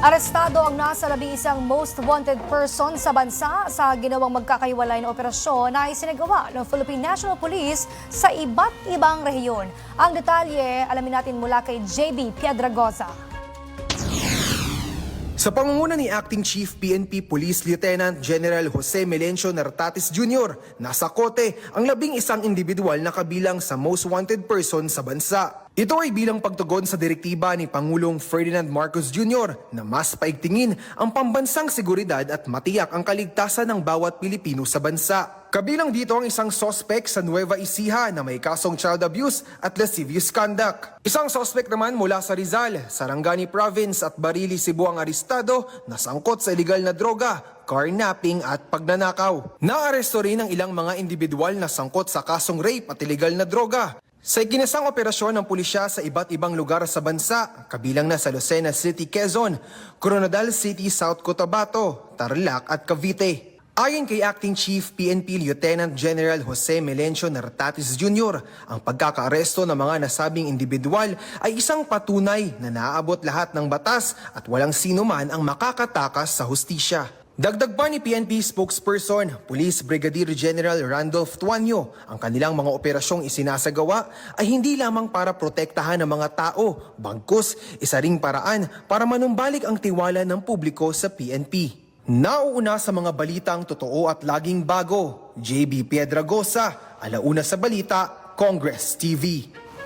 Arestado ang nasa labi isang most wanted person sa bansa sa ginawang magkakahiwalay na operasyon na isinagawa ng Philippine National Police sa iba't ibang rehiyon. Ang detalye, alamin natin mula kay JB Piedragoza. Sa pangunguna ni Acting Chief PNP Police Lieutenant General Jose Melencio Nartatis Jr., nasa kote ang labing isang individual na kabilang sa most wanted person sa bansa. Ito ay bilang pagtugon sa direktiba ni Pangulong Ferdinand Marcos Jr. na mas paigtingin ang pambansang seguridad at matiyak ang kaligtasan ng bawat Pilipino sa bansa. Kabilang dito ang isang sospek sa Nueva Ecija na may kasong child abuse at lascivious conduct. Isang sospek naman mula sa Rizal, Sarangani Province at Barili, Cebu ang arestado na sangkot sa illegal na droga, carnapping at pagnanakaw. Naaresto rin ang ilang mga individual na sangkot sa kasong rape at illegal na droga. Sa ikinasang operasyon ng pulisya sa iba't ibang lugar sa bansa, kabilang na sa Lucena City, Quezon, Coronadal City, South Cotabato, Tarlac at Cavite. Ayon kay Acting Chief PNP Lieutenant General Jose Melencio Nartatis Jr., ang pagkakaaresto ng mga nasabing individual ay isang patunay na naaabot lahat ng batas at walang sino man ang makakatakas sa hustisya. Dagdag pa ni PNP spokesperson, Police Brigadier General Randolph Tuanyo, ang kanilang mga operasyong isinasagawa ay hindi lamang para protektahan ang mga tao, bagkus isa ring paraan para manumbalik ang tiwala ng publiko sa PNP. Nauuna sa mga balitang totoo at laging bago, JB Piedragosa, Alauna sa Balita, Congress TV.